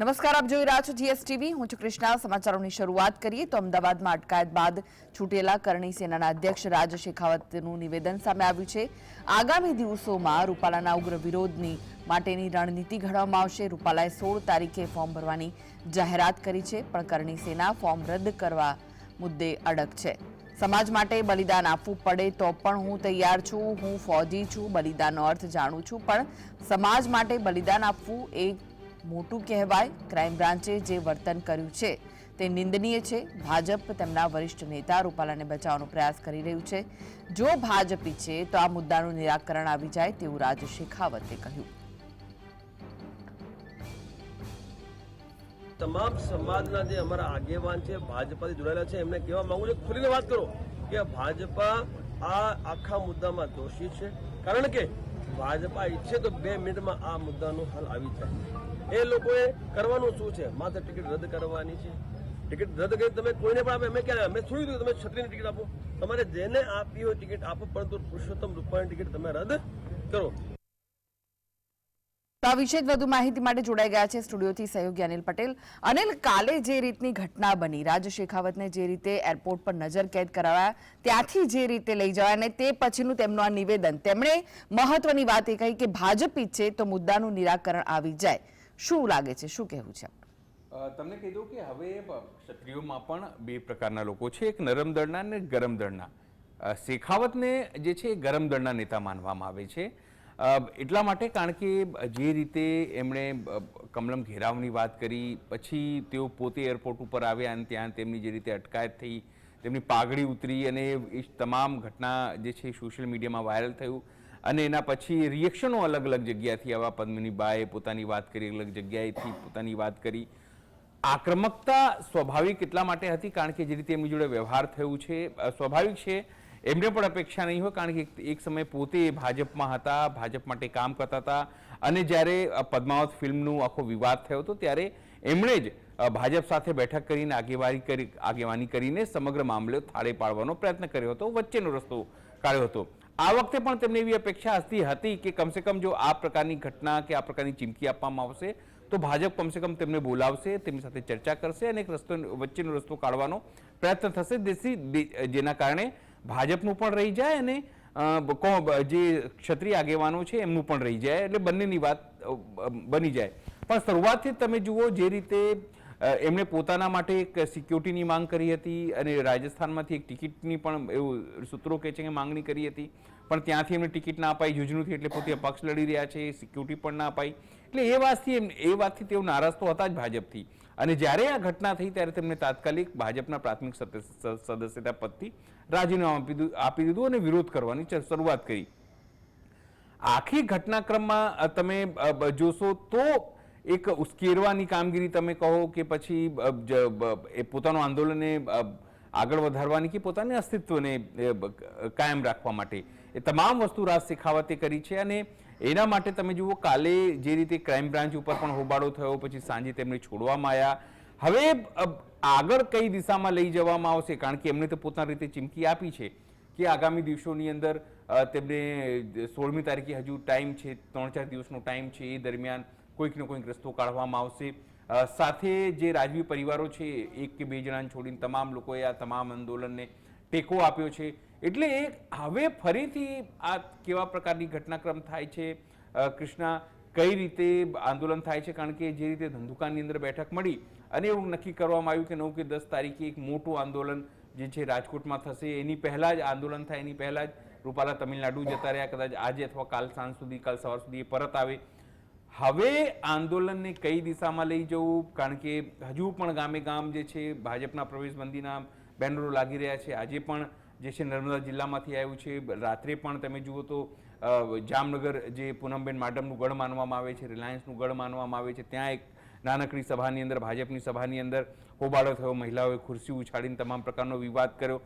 નમસ્કાર, આપ જોઈ રહ્યા છો જીએસટીવી. હું છું કૃષ્ણા. સમાચારોની શરૂઆત કરીએ તો અમદાવાદમાં અટકાયત બાદ છૂટેલા કરણી સેનાના અધ્યક્ષ રાજ શેખાવતનું નિવેદન સામે આવ્યું છે. આગામી દિવસોમાં રૂપાલાના ઉગ્ર વિરોધની માટેની રણનીતિ ઘડવામાં આવશે. રૂપાલાએ સોળ તારીખે ફોર્મ ભરવાની જાહેરાત કરી છે, પણ કરણી સેના ફોર્મ રદ કરવા મુદ્દે અડગ છે. સમાજ માટે બલિદાન આપવું પડે તો પણ હું તૈયાર છું, હું ફૌજી છું, બલિદાનનો અર્થ જાણું છું, પણ સમાજ માટે બલિદાન આપવું એ મોટું કહેવાય ક્રાઇમ બ્રાન્ચે જે વર્તન કર્યું છે તે નિંદનીય છે. ભાજપ તેમના વરિષ્ઠ નેતા રૂપાલાને બચાવવાનો પ્રયાસ કરી રહ્યું છે. જો ભાજપી છે તો આ મુદ્દાનું નિરાકરણ આવી જાય તેવું રાજ શેખાવતે કહ્યું. તમામ સમાજના જે અમારા આગેવાન છે, ભાજપાથી જોડાયેલા છે, એમને કહેવા માંગુ છું, ખુલીને વાત કરો કે ભાજપા આ આખા મુદ્દામાં દોષી છે. કારણ કે ભાજપા ઈચ્છે તો બે મિનિટમાં આ મુદ્દાનો હલ આવી જાય. એ લોકોએ કરવાનું શું છે? માત્ર ટિકિટ રદ કરવાની છે. ટિકિટ રદ કરી તમે કોઈને પણ આપે? અમે ક્યારે અમે શું દીધું તમે છત્રીની ટિકિટ આપો. તમારે જેને આપી હોય ટિકિટ આપો, પરંતુ પુરુષોત્તમ રૂપાણી ટિકિટ તમે રદ કરો. તો આ વિશે વધુ માહિતી માટે જોડાઈ ગયા છે સ્ટુડિયોથી સહયોગી અનિલ પટેલ. અનિલ, કાલે જે રીતની ઘટના બની, રાજ શેખાવતને જે રીતે એરપોર્ટ પર નજર કેદ કરાવ્યા ત્યાંથી જે રીતે લઈ જવાય અને તે પછીનું તેમનું આ નિવેદન. તેમણે મહત્વની વાત એ કહી કે ભાજપ ઈચ્છે તો મુદ્દાનું નિરાકરણ આવી જાય. શું લાગે છે? શું કહેવું છે? તમને કહી દઉં કે હવે ક્ષત્રિયોમાં પણ બે પ્રકારના લોકો છે. એક નરમ દળના અને ગરમ દળના. શેખાવતને જે છે ગરમ દળના નેતા માનવામાં આવે છે. એટલા માટે કારણ કે જે રીતે એમણે કમલમ ઘેરાવની વાત કરી, પછી તેઓ પોતે એરપોર્ટ ઉપર આવ્યા અને ત્યાં તેમની જે રીતે અટકાયત થઈ, તેમની પાઘડી ઉતરી અને એ તમામ ઘટના જે છે સોશિયલ મીડિયામાં વાયરલ થયું. અને એના પછી રિએક્શનો અલગ અલગ જગ્યાથી આવા પદ્મિનીબાએ પોતાની વાત કરી, અલગ જગ્યાએથી પોતાની વાત કરી. આક્રમકતા સ્વાભાવિક એટલા માટે હતી કારણ કે જે રીતે એમની જોડે વ્યવહાર થયું છે સ્વાભાવિક છે એમને પણ અપેક્ષા નહીં હોય કારણ કે એક- સમય પોતે ભાજપમાં હતા, ભાજપ માટે કામ કરતા હતા. અને જ્યારે પદ્માવત ફિલ્મનું આખો વિવાદ થયો હતો, ત્યારે એમણે જ ભાજપ સાથે બેઠક કરીને આગેવાની કરી, આગેવાની કરીને સમગ્ર મામલે થાળે પાડવાનો પ્રયત્ન કર્યો હતો, વચ્ચેનો રસ્તો કાઢ્યો હતો. આ વખતે પણ તેમને એવી અપેક્ષા હતી હતી કે કમસે કમ જો આ પ્રકારની ઘટના કે આ પ્રકારની ચીમકી આપવામાં આવશે, તો ભાજપ કમસે કમ તેમને બોલાવશે, તેમની સાથે ચર્ચા કરશે અને એક રસ્તો, વચ્ચેનો રસ્તો કાઢવાનો પ્રયત્ન થશે. જેથી જેના કારણે ભાજપનું પણ રહી જાય અને જે ક્ષત્રિય આગેવાનો છે એમનું પણ રહી જાય. એટલે બંનેની વાત બની જાય. પણ શરૂઆતથી તમે જુઓ જે રીતે એમણે પોતાના માટે એક સિક્યોરિટીની માંગ કરી હતી અને રાજસ્થાનમાંથી એક ટિકિટની પણ એવું સૂત્રો કહે છે કે માંગણી કરી હતી. પણ ત્યાંથી એમને ટિકિટ ના અપાઈ જુજનુથી એટલે પોતે અપક્ષ લડી રહ્યા છે, સિક્યુરિટી પણ ના અપાઈ. એટલે એ વાતથી એમ, એ વાતથી તેઓ નારાજ તો હતા જ ભાજપથી. અને જ્યારે આ ઘટના થઈ ત્યારે તેમને તાત્કાલિક ભાજપના પ્રાથમિક સદસ્ય- સદસ્યતા પદથી રાજીનામું આપી દીધું આપી દીધું અને વિરોધ કરવાની શરૂઆત કરી. આખી ઘટનાક્રમમાં તમે જોશો તો એક ઉશ્કેરવાની કામગીરી તમે કહો કે પછી એ પોતાનું આંદોલનને આગળ વધારવાની કે પોતાની અસ્તિત્વને કાયમ રાખવા માટે. એ તમામ વસ્તુ રાજ શેખાવતે કરી છે અને એના માટે તમે જુઓ, કાલે જે રીતે ક્રાઇમ બ્રાન્ચ ઉપર પણ હોબાળો થયો, પછી સાંજે તેમને છોડવામાં આવ્યા હવે આગળ કઈ દિશામાં લઈ જવામાં આવશે? કારણ કે એમણે તો પોતાની રીતે ચીમકી આપી છે કે આગામી દિવસોની અંદર તેમને સોળમી તારીખે હજુ ટાઈમ છે, ત્રણ ચાર દિવસનો ટાઈમ છે એ દરમિયાન કોઈકનો કોઈક રસ્તો કાઢવામાં આવશે. સાથે જે રાજવી પરિવારો છે, એક કે બે જણાને છોડીને તમામ લોકોએ આ તમામ આંદોલનને ટેકો આપ્યો છે. એટલે હવે ફરીથી આ કેવા પ્રકારની ઘટનાક્રમ થાય છે? કૃષ્ણા, કઈ રીતે આંદોલન થાય છે? કારણ કે જે રીતે ધંધુકાની અંદર બેઠક મળી અને એવું નક્કી કરવામાં આવ્યું કે નવ કે દસ તારીખે એક મોટું આંદોલન જે છે રાજકોટમાં થશે. એની પહેલાં જ આંદોલન થાય, એની પહેલાં જ રૂપાલા તમિલનાડુ જતા રહ્યા. કદાચ આજે અથવા કાલ સાંજ સુધી, કાલ સવાર સુધી એ પરત આવે. હવે આંદોલનને કઈ દિશામાં લઈ જવું? કારણ કે હજુ પણ ગામે ગામ જે છે, ભાજપના પ્રવેશબંધીના બેનરો લાગી રહ્યા છે. આજે પણ જે છે, નર્મદા જિલ્લામાંથી આવ્યું છે. રાત્રે પણ તમે જુઓ તો જામનગર જે પૂનમબેન માડમનું ગઢ માનવામાં આવે છે, રિલાયન્સનું ગઢ માનવામાં આવે છે. ત્યાં એક નાનકડી સભાની અંદર, ભાજપની સભાની અંદર હોબાળો થયો. મહિલાઓએ ખુરશી ઉછાળીને તમામ પ્રકારનો વિવાદ કર્યો.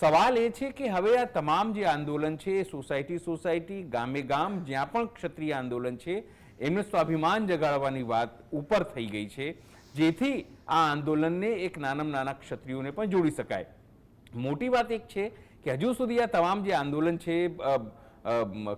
સવાલ એ છે કે હવે આ તમામ જે આંદોલન છે, સોસાયટી સોસાયટી, ગામે ગામ, જ્યાં પણ ક્ષત્રિય આંદોલન છે એમને સ્વાભિમાન જગાડવાની વાત ઉપર થઈ ગઈ છે. જેથી આ આંદોલનને એક નાનામાં નાના ક્ષત્રિયોને પણ જોડી શકાય. મોટી વાત એક છે કે હજુ સુધી આ તમામ જે આંદોલન છે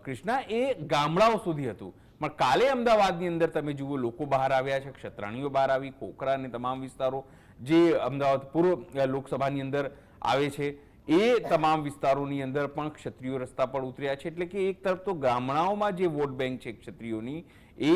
કૃષ્ણા, એ ગામડાઓ સુધી હતું. પણ કાલે અમદાવાદની અંદર તમે જુઓ, લોકો બહાર આવ્યા છે, ક્ષત્રાણીઓ બહાર આવી ખોખરા અને તમામ વિસ્તારો જે અમદાવાદ પૂર્વ લોકસભાની અંદર આવે છે. એ તમામ વિસ્તારોની અંદર પણ ક્ષત્રિયો રસ્તા પર ઉતર્યા છે. એટલે કે એક તરફ તો ગામડાઓમાં જે વોટ બેંક છે ક્ષત્રિયોની, એ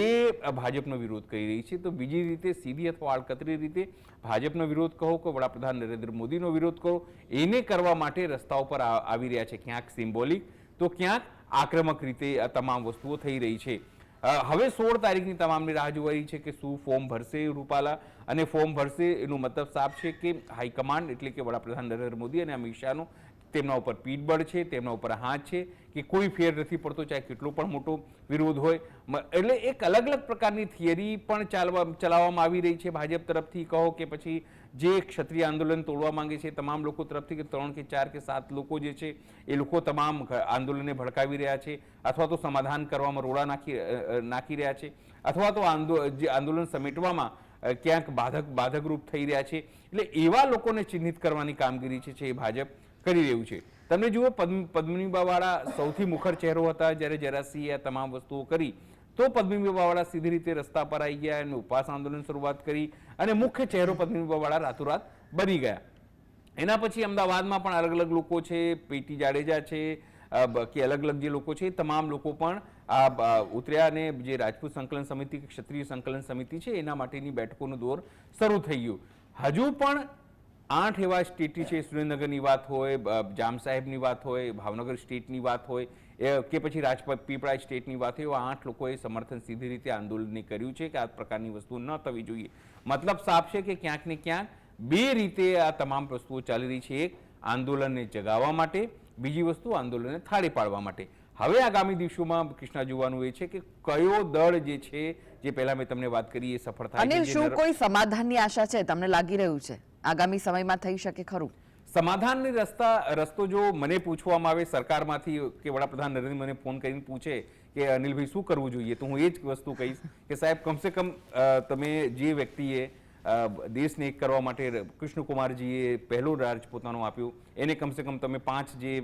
ભાજપનો વિરોધ કરી રહી છે. તો બીજી રીતે સીધી અથવા આડકતરી રીતે ભાજપનો વિરોધ કહો કે વડાપ્રધાન નરેન્દ્ર મોદીનો વિરોધ કહો એને કરવા માટે રસ્તાઓ પર આવી રહ્યા છે. ક્યાંક સિમ્બોલિક, તો ક્યાંક આક્રમક રીતે આ તમામ વસ્તુઓ થઈ રહી છે. હવે સોળ તારીખની તમામની રાહ જોવાઈ છે કે શું ફોર્મ ભરશે રૂપાલા અને ફોર્મ ભરશે એનો મતલબ સાફ છે કે હાઈકમાન્ડ એટલે કે વડાપ્રધાન નરેન્દ્ર મોદી અને અમિત શાહનો તેમના ઉપર પીઠબળ છે, તેમના ઉપર હાથ છે, કે કોઈ ફેર નથી પડતો, ચાહે કેટલો પણ મોટો વિરોધ હોય. એટલે એક અલગ અલગ પ્રકારની થિયરી પણ ચાલવા, ચલાવવામાં આવી રહી છે. ભાજપ તરફથી કહો કે પછી જે ક્ષત્રિય આંદોલન તોડવા માંગે છે, તમામ લોકો તરફથી કે ત્રણ કે ચાર કે સાત લોકો જે છે, એ લોકો તમામ આંદોલનને ભડકાવી રહ્યા છે, અથવા તો સમાધાન કરવામાં રોડા નાખી નાખી રહ્યા છે, અથવા તો આંદોલન સમેટવામાં ક્યાંક બાધક, બાધકરૂપ થઈ રહ્યા છે. એટલે એવા લોકોને ચિહ્નિત કરવાની કામગીરી છે એ ભાજપ. કરી રહ્યું છે. તમને જુઓ, પદ્મ, પદ્મનીબાવાળા સૌથી મુખર ચહેરો હતા જ્યારે જરાસિંહે આ તમામ વસ્તુઓ કરી, તો પદ્મનીબાવાળા સીધી રીતે રસ્તા પર આવી ગયા અને ઉપવાસ આંદોલન શરૂઆત કરી અને મુખ્ય ચહેરો પદ્મનીબાવાળા રાતોરાત બની ગયા. એના પછી અમદાવાદમાં પણ અલગ અલગ લોકો છે પીટી જાડેજા છે કે અલગ અલગ જે લોકો છે, તમામ લોકો પણ આ ઉતર્યા અને જે રાજપૂત સંકલન સમિતિ ક્ષત્રિય સંકલન સમિતિ છે, એના માટેની બેઠકોનો દોર શરૂ થઈ ગયો. હજુ પણ આઠ એવા સ્ટેટી છે સુરેન્દ્રનગરની વાત હોય જામ સાહેબની વાત હોય ભાવનગર સ્ટેટની વાત હોય કે પછી રાજપત પીપળા સ્ટેટની વાત હોય એવા આઠ લોકોએ સમર્થન સીધી રીતે આંદોલનને કર્યું છે કે આ પ્રકારની વસ્તુ ન થવી જોઈએ. મતલબ સાફ છે કે ક્યાંક ને ક્યાંક બે રીતે આ તમામ વસ્તુઓ ચાલી રહી છે. એક આંદોલનને જગાવવા માટે બીજી વસ્તુ આંદોલનને થાળે પાડવા માટે. હવે આગામી દિવસોમાં કૃષ્ણા જોવાનું એ છે કે કયો દળ જે છે જે પહેલા મેં તમને વાત કરી એ સફળ થાય અનિલ શું કોઈ સમાધાનની આશા છે? તમને લાગી રહ્યું છે? આગામી સમયમાં થઈ શકે ખરું? સમાધાનની રસ્તા, રસ્તો જો મને પૂછવામાં આવે, સરકારમાંથી કે વડાપ્રધાન નરેન્દ્ર મને ફોન કરીને પૂછે કે, અનિલભાઈ, શું કરવું જોઈએ? તો હું એ જ વસ્તુ કહીશ કે, સાહેબ, કમસે કમ તમે જે વ્યક્તિએ દેશને એક કરવા માટે કૃષ્ણકુમારજીએ પહેલો રાજ પોતાનો આપ્યો, એને કમસે કમ તમે પાંચ જે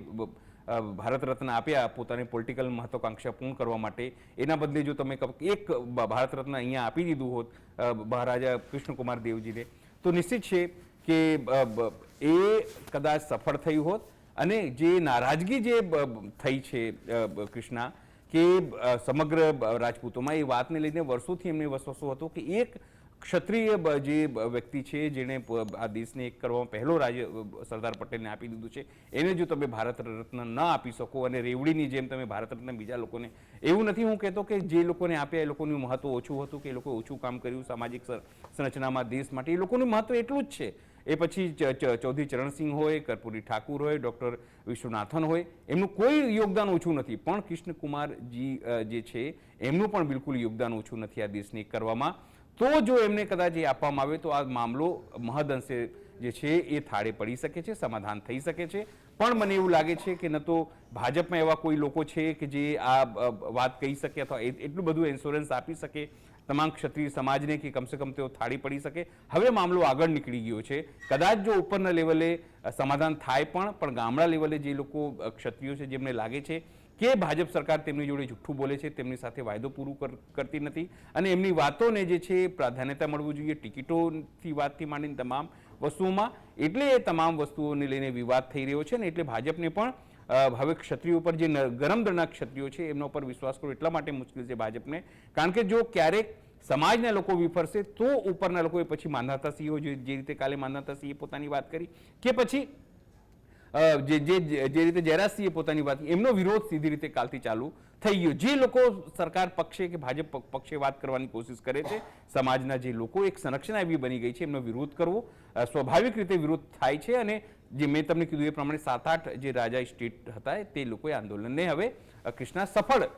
ભારત રત્ન આપ્યા પોતાની પોલિટિકલ મહત્વાકાંક્ષા પૂર્ણ કરવા માટે, એના બદલે જો તમે એક ભારત રત્ન અહીંયા આપી દીધું હોત મહારાજા કૃષ્ણકુમાર દેવજીને, તો નિશ્ચિત છે કે એ કદાચ સફળ થયું હોત અને જે નારાજગી જે થઈ છે કૃષ્ણા, કે સમગ્ર રાજપૂતોમાં એ વાતને લઈને વર્ષોથી એમને વસવસો હતો કે એક ક્ષત્રિય જે વ્યક્તિ છે જેણે આ દેશને એક કરવામાં પહેલો રાજ્ય સરદાર પટેલને આપી દીધું છે, એને જો તમે ભારત રત્ન ન આપી શકો અને રેવડીની જેમ તમે ભારત રત્ન બીજા લોકોને, એવું નથી હું કહેતો કે જે લોકોને આપ્યા એ લોકોનું મહત્વ ઓછું હતું કે એ લોકોએ ઓછું કામ કર્યું, સામાજિક સર- સંરચનામાં દેશ માટે, એ લોકોનું મહત્વ એટલું જ છે. એ પછી ચૌધરી ચરણસિંહ હોય, કર્પૂરી ઠાકુર હોય, ડૉક્ટર વિશ્વનાથન હોય, એમનું કોઈ યોગદાન ઓછું નથી. પણ કૃષ્ણકુમારજી જે છે, એમનું પણ બિલકુલ યોગદાન ઓછું નથી આ દેશને કરવામાં. તો જો એમને કદાચ એ આપવામાં આવે, તો આ મામલો મહદઅંશે જે છે, એ થાળે પડી શકે છે, સમાધાન થઈ શકે છે. પણ મને એવું લાગે છે કે ન તો ભાજપમાં એવા કોઈ લોકો છે કે જે આ વાત કહી શકે અથવા એટલું બધું ઇન્સ્યોરન્સ આપી શકે તમામ ક્ષત્રિય સમાજને કે કમસે કમ તેઓ થાળી પડી શકે. હવે મામલો આગળ નીકળી ગયો છે. કદાચ જો ઉપરના લેવલે સમાધાન થાય પણ પણ ગામડા લેવલે જે લોકો ક્ષત્રિયો છે જેમને લાગે છે કે ભાજપ સરકાર તેમની જોડે જુઠ્ઠું બોલે છે, તેમની સાથે વાયદો પૂરું કરતી નથી. અને એમની વાતોને જે છે પ્રાધાન્યતા મળવું જોઈએ ટિકિટોથી વાતથી માંડીને તમામ વસ્તુઓમાં. એટલે એ તમામ વસ્તુઓને લઈને વિવાદ થઈ રહ્યો છે ને એટલે ભાજપને પણ હવે ક્ષત્રિયો ઉપર જે ગરમ દળના ક્ષત્રિયો છે, એમના ઉપર વિશ્વાસ કરવો એટલા માટે મુશ્કેલ છે ભાજપને. કારણ કે જો ક્યારેક સમાજના લોકો વિફરશે, તો ઉપરના લોકોએ પછી માંધાતા સિંહો જે રીતે કાલે માંધાતા સિંહે પોતાની વાત કરી, કે પછી જે જે જે રીતે જયરાજસિંહે પોતાની વાત એમનો વિરોધ સીધી રીતે કાલથી ચાલુ થઈ ગયો. જે લોકો સરકાર પક્ષે કે ભાજપ પક્ષે વાત કરવાની કોશિશ કરે છે, સમાજના જે લોકો, એક સંરક્ષણ એવી બની ગઈ છે, એમનો વિરોધ કરવો સ્વાભાવિક રીતે વિરોધ થાય છે અને જે મેં તમને કીધું એ પ્રમાણે સાત આઠ જે રાજા સ્ટેટ હતા તે લોકોએ આંદોલનને હવે કૃષ્ણા સફળ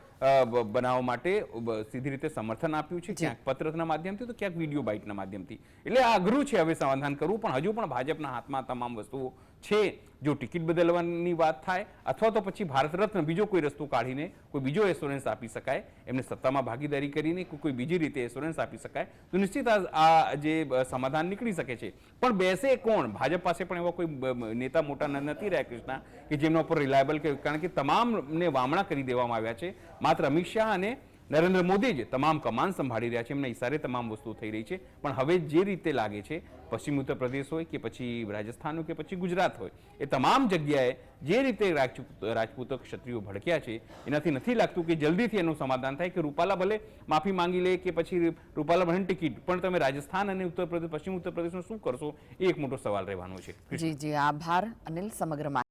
બનાવવા માટે સીધી રીતે સમર્થન આપ્યું છે. ક્યાંક પત્રના માધ્યમથી તો ક્યાંક વીડિયો બાઇટના માધ્યમથી. એટલે આ અઘરું છે હવે સમાધાન કરવું. પણ હજુ પણ ભાજપના હાથમાં તમામ વસ્તુઓ છે. જો ટિકિટ બદલવાની વાત થાય અથવા તો પછી ભારત રત્ન બીજો કોઈ રસ્તો કાઢીને કોઈ બીજો એશ્યોરન્સ આપી શકાય. એમને સત્તામાં ભાગીદારી કરીને કોઈ બીજી રીતે એશ્યોરન્સ આપી શકાય. તો નિશ્ચિત આ- જે સમાધાન નીકળી શકે છે. પણ બેસે કોણ? ભાજપ પાસે પણ એવા કોઈ નેતા મોટા નથી રહ્યા કૃષ્ણા કે જેમના ઉપર રિલાયબલ કે કારણ કે તમામને વામણા કરી દેવામાં આવ્યા છે. માત્ર અમિત શાહ અને નરેન્દ્ર મોદી જ તમામ કમાન સંભાળી રહ્યા છે. એમના ઇશારે તમામ વસ્તુ થઈ રહી છે. પણ હવે જે રીતે લાગે છે, પશ્ચિમ ઉત્તર પ્રદેશ હોય કે પછી રાજસ્થાન હોય કે પછી ગુજરાત હોય, એ તમામ જગ્યાએ જે રીતે રાજપૂત ક્ષત્રિયો ભડક્યા છે, એનાથી નથી લાગતું કે જલ્દીથી એનું સમાધાન થાય કે રૂપાલા ભલે માફી માંગી લે કે પછી રૂપાલા ભલે ટિકિટ, પણ તમે રાજસ્થાન અને ઉત્તર પ્રદેશ, પશ્ચિમ ઉત્તર પ્રદેશનું શું કરશો? એ એક મોટો સવાલ રહેવાનો છે. જી જી. આભાર, અનિલ, સમગ્ર